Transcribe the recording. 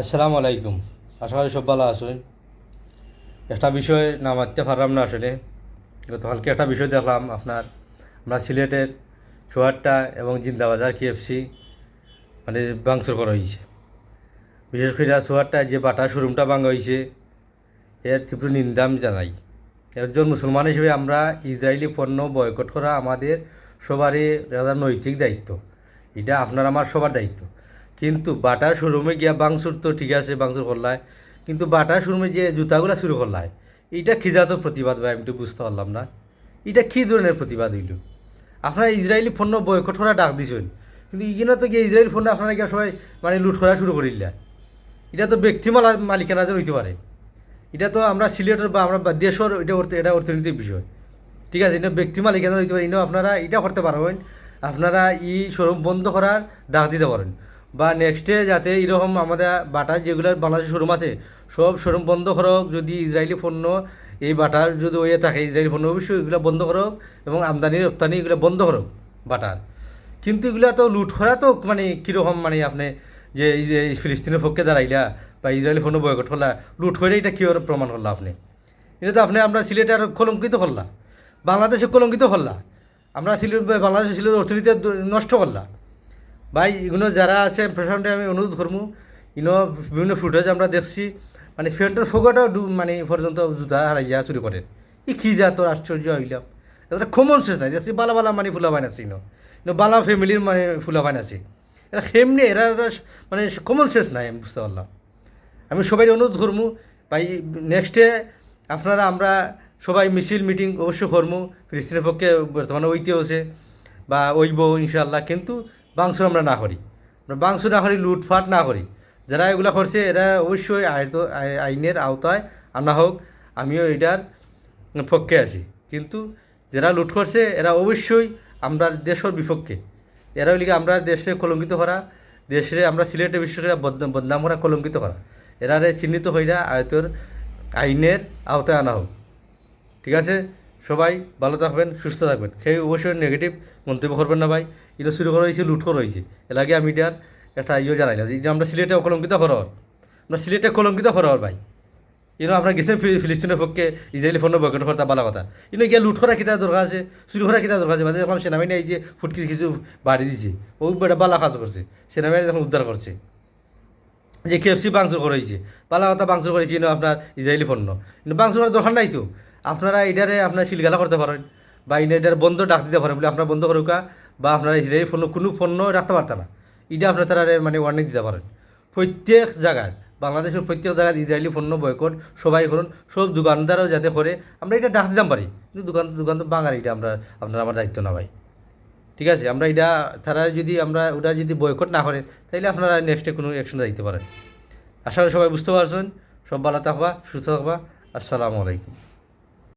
আসসালামু আলাইকুম। আশা করি সব ভালো আছেন একটা বিষয় না মারতে পারলাম না আসলে। গতকালকে একটা বিষয় দেখলাম আপনার, আমরা সিলেটের চুয়ারটা এবং জিন্দাবাজার কেএফসি মানে বাংসুর করা হয়েছে। বিশেষ করে চুয়ারটায় যে বাটা শোরুমটা ভাঙা হয়েছে, এর তীব্র নিন্দা আমি জানাই। একজন মুসলমান হিসেবে আমরা ইসরায়েলি পণ্য বয়কট করা আমাদের সবারই নৈতিক দায়িত্ব, এটা আপনার, আমার সবার দায়িত্ব। কিন্তু বাটার শোরুমে গিয়া বাংসুর তো ঠিক আছে, বাংসুর করলায়। কিন্তু বাটার শোরুমে যে জুতাগুলো শুরু করলায় এইটা খিজাত প্রতিবাদ ভাই? আমি তো বুঝতে পারলাম না। এটা কী ধরনের প্রতিবাদ হইল? আপনারা ইসরায়েলি পণ্য বয়কট করা ডাক দিছেন। কিন্তু ইগিনা তো গিয়ে ইসরায়েলি পণ্য আপনারা গিয়ে সবাই মানে লুট করা শুরু করিলা। এটা তো ব্যক্তি মালা মালিকানাদের হইতে পারে। এটা তো আমরা সিলেটের বা আমরা দেশের এটা এটা অর্থনৈতিক বিষয়। ঠিক আছে, এটা ব্যক্তি মালিকানা হইতে পারে। এটা আপনারা এটা করতে পারবেন। আপনারা ই শোরুম বন্ধ করার ডাক দিতে পারেন। বা নেক্সটে যাতে এরকম আমাদের বাটার যেগুলো বাংলাদেশের শোরুম আছে, সব শোরুম বন্ধ করক, যদি ইসরায়েলি পণ্য এই বাটার যদি ওয়ে থাকে, ইসরায়েলি পণ্য অবশ্যই এগুলো বন্ধ করক এবং আমদানি, রপ্তানি এগুলো বন্ধ করক বাটার। কিন্তু এগুলো তো লুট করা তো মানে কীরকম মানে আপনি যে এই যে ফিলিস্তিনের পক্ষে দাঁড়াইলা বা ইসরায়েলি পণ্য বয়কট করলা, লুট করে এটা কী প্রমাণ করলা আপনি? এটা তো আপনি, আমরা সিলেটে আর কলঙ্কিত করলা, বাংলাদেশে কলঙ্কিত করলা, আমরা সিলেট বাংলাদেশে সিলেট অর্থনীতি নষ্ট করলা। ভাই, এগুলো যারা আছে প্রশাসনকে আমি অনুরোধ করব ইনো বিভিন্ন ফুটেজ আমরা দেখছি মানে ফ্রেন্টের ফোকাটাও মানে পর্যন্ত জুতা হারাইয়া চুরি করে। ই কী যা তোর আশ্চর্য হইলাম। এটা কমন সেন্স নাই, দেখছি বালা বালা মানে ফুলা বাইন আছে ইনো বালা ফ্যামিলির মানে ফুলা বাইন আছে এরা সেমনি, এরা মানে কমন সেন্স নাই, আমি বুঝতে পারলাম। আমি সবাই অনুরোধ করব, ভাই নেক্সটে আপনারা, আমরা সবাই মিছিল মিটিং অবশ্যই করব, ফিলিস্তিনের পক্ষে বর্তমানে ওইতে আছে, বা ওইব ইনশাল্লাহ কিন্তু বাংশ আমরা না করি। আমরা বাংশ না করি, লুটফাট না করি। যারা এগুলা করছে, এরা অবশ্যই আয়ত আইনের আওতায় আনা হোক, আমিও এটার পক্ষে আছি। কিন্তু যারা লুট করছে, এরা অবশ্যই আমরা দেশের বিপক্ষে। এরা হইলে আমরা দেশে কলঙ্কিত করা, দেশে আমরা সিলেটে বিশেষ করে বদনাম করা, কলঙ্কিত করা। এরা চিহ্নিত হইরা আয়তর আইনের আওতায় আনা হোক। ঠিক আছে? সবাই ভালো থাকবেন, সুস্থ থাকবেন। সেই অবশ্যই নেগেটিভ মন্তব্য করবেন না ভাই। এটা শুরু করা হয়েছে, লুট করা হয়েছে। আগে আমি এটার একটা ইয়ে জানাইলাম যে আমরা সিলেটে কলঙ্কিত করার আমরা সিলেটে কলঙ্কিত করার ভাই। ইনো আপনার গেছেন ফিলিস্তিনের পক্ষে ইসরায়েলি ফোন বয়কট করতে ভালো কথা। ইনো গিয়ে লুট করা কিতা দরকার আছে, চুরি করা কিতা দরকার আছে। বাদে এখন সেনাবাহিনী এই যে ফুটকি কিছু বাড়ি দিছে। ও বেটা বালা কাজ করছে। সেনাবাহিনী যখন উদ্ধার করছে। যে কেএফসি বাংসুর করেছে পালা কথা বাংসুর করেছি না আপনার ইসরায়েলি পণ্য কিন্তু বাংসুর করার দরকার নাই তো। আপনারা এটারে আপনার শিলগালা করতে পারেন বা এটার বন্ধ ডাক দিতে পারেন বলে আপনার বন্ধ করুকা বা আপনারা ইসরায়েলি ফোন কোনো পণ্য রাখতে পারত না। এটা আপনার তারা মানে ওয়ার্নিং দিতে পারেন। প্রত্যেক জায়গায়, বাংলাদেশের প্রত্যেক জায়গায় ইসরায়েলি পণ্য বয়কট সবাই করুন, সব দোকানদারও যাতে করে আমরা এটা ডাক দিতাম পারি। কিন্তু দোকান দোকান তো বাঙালি এটা আমরা আপনার আমার দায়িত্ব না ভাই। ঠিক আছে, আমরা এটা তারা যদি আমরা ওটা যদি বয়কট না করে তাহলে আপনারা নেক্সটে কোনো অ্যাকশন দিতে পারেন। আশা করি সবাই বুঝতে পারছেন। সব ভালো থাকবা, সুস্থ থাকবা। আসসালামু আলাইকুম।